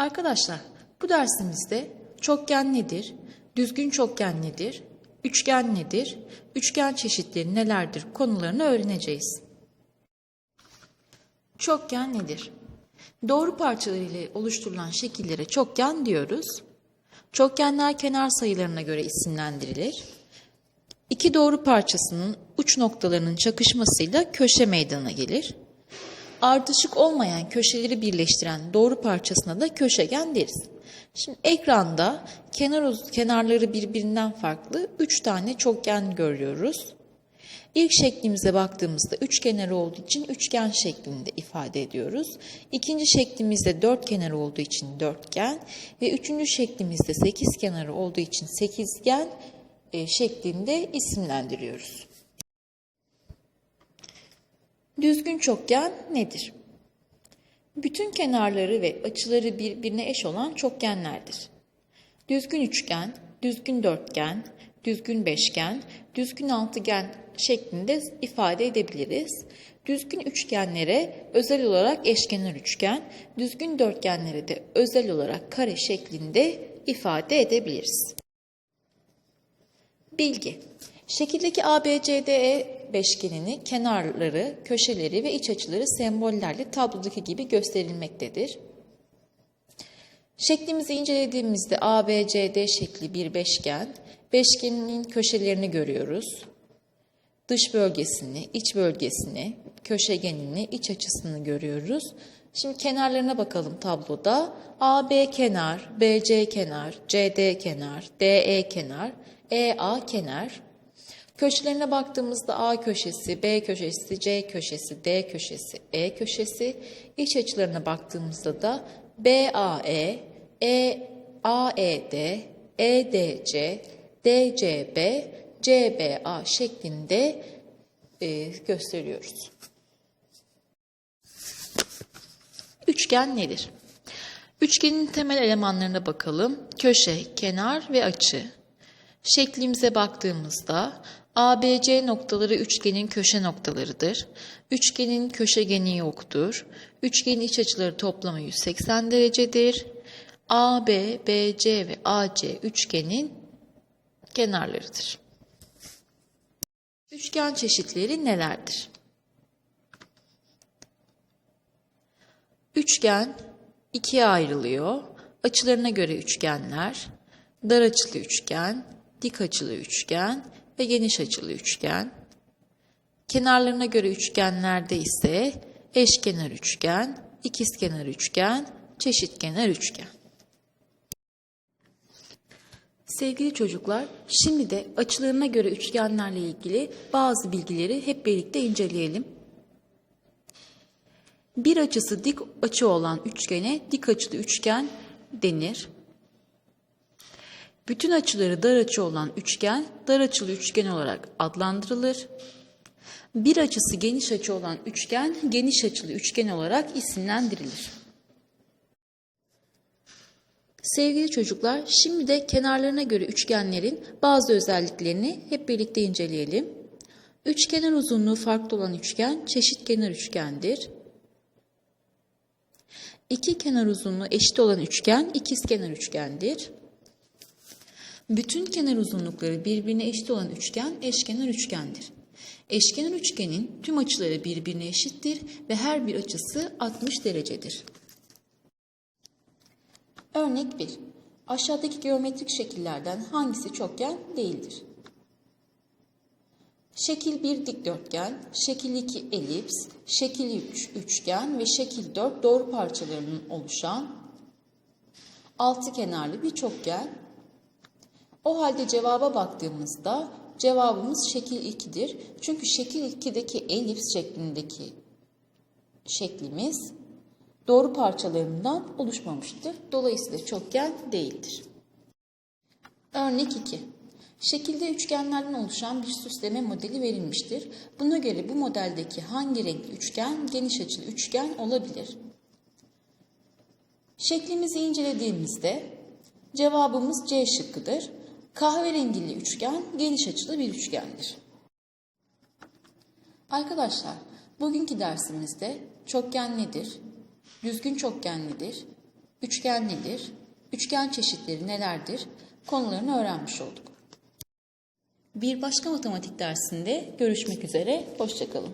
Arkadaşlar bu dersimizde çokgen nedir, düzgün çokgen nedir, üçgen nedir, üçgen çeşitleri nelerdir konularını öğreneceğiz. Çokgen nedir? Doğru parçaları ile oluşturulan şekillere çokgen diyoruz. Çokgenler kenar sayılarına göre isimlendirilir. İki doğru parçasının uç noktalarının çakışmasıyla köşe meydana gelir. Ardışık olmayan köşeleri birleştiren doğru parçasına da köşegen deriz. Şimdi ekranda kenar kenarları birbirinden farklı 3 tane çokgen görüyoruz. İlk şeklimize baktığımızda üç kenarı olduğu için üçgen şeklinde ifade ediyoruz. İkinci şeklimizde dört kenarı olduğu için dörtgen ve üçüncü şeklimizde sekiz kenarı olduğu için sekizgen e, şeklinde isimlendiriyoruz. Düzgün çokgen nedir? Bütün kenarları ve açıları birbirine eş olan çokgenlerdir. Düzgün üçgen, düzgün dörtgen, düzgün beşgen, düzgün altıgen şeklinde ifade edebiliriz. Düzgün üçgenlere özel olarak eşkenar üçgen, düzgün dörtgenlere de özel olarak kare şeklinde ifade edebiliriz. Bilgi. Şekildeki ABCDE beşgenini kenarları, köşeleri ve iç açıları sembollerle tablodaki gibi gösterilmektedir. Şeklimizi incelediğimizde ABCD şekli bir beşgen, beşgenin köşelerini görüyoruz. Dış bölgesini, iç bölgesini, köşegenini, iç açısını görüyoruz. Şimdi kenarlarına bakalım tabloda. AB kenar, BC kenar, CD kenar, DE kenar, EA kenar. Köşelerine baktığımızda A köşesi, B köşesi, C köşesi, D köşesi, E köşesi. İç açılarına baktığımızda da BAE, E AED, EDC, DCB, CBA şeklinde e, gösteriyoruz. Üçgen nedir? Üçgenin temel elemanlarına bakalım. Köşe, kenar ve açı. Şeklimize baktığımızda ABC noktaları üçgenin köşe noktalarıdır. Üçgenin köşegeni yoktur. Üçgenin iç açıları toplamı 180 derecedir. AB, BC ve AC üçgenin kenarlarıdır. Üçgen çeşitleri nelerdir? Üçgen ikiye ayrılıyor. Açılarına göre üçgenler, dar açılı üçgen, dik açılı üçgen ve geniş açılı üçgen. Kenarlarına göre üçgenlerde ise eşkenar üçgen, ikizkenar üçgen, çeşitkenar üçgen. Sevgili çocuklar, şimdi de açılarına göre üçgenlerle ilgili bazı bilgileri hep birlikte inceleyelim. Bir açısı dik açı olan üçgene dik açılı üçgen denir. Bütün açıları dar açı olan üçgen dar açılı üçgen olarak adlandırılır. Bir açısı geniş açı olan üçgen geniş açılı üçgen olarak isimlendirilir. Sevgili çocuklar, şimdi de kenarlarına göre üçgenlerin bazı özelliklerini hep birlikte inceleyelim. Üçkenar uzunluğu farklı olan üçgen çeşitkenar üçgendir. İki kenar uzunluğu eşit olan üçgen ikizkenar üçgendir. Bütün kenar uzunlukları birbirine eşit olan üçgen eşkenar üçgendir. Eşkenar üçgenin tüm açıları birbirine eşittir ve her bir açısı 60 derecedir. Örnek 1. Aşağıdaki geometrik şekillerden hangisi çokgen değildir? Şekil 1 dikdörtgen, şekil 2 elips, şekil 3 üçgen ve şekil 4 doğru parçalarının oluşan altı kenarlı bir çokgen. O halde cevaba baktığımızda cevabımız şekil 2'dir. Çünkü şekil 2'deki elips şeklindeki şeklimiz doğru parçalarından oluşmamıştır. Dolayısıyla çokgen değildir. Örnek 2. Şekilde üçgenlerden oluşan bir süsleme modeli verilmiştir. Buna göre bu modeldeki hangi renkli üçgen geniş açılı üçgen olabilir? Şeklimizi incelediğimizde cevabımız C şıkkıdır. Kahverengili üçgen geniş açılı bir üçgendir. Arkadaşlar, bugünkü dersimizde çokgen nedir? Düzgün çokgen nedir? üçgen nedir, üçgen çeşitleri nelerdir konularını öğrenmiş olduk. Bir başka matematik dersinde görüşmek üzere, hoşçakalın.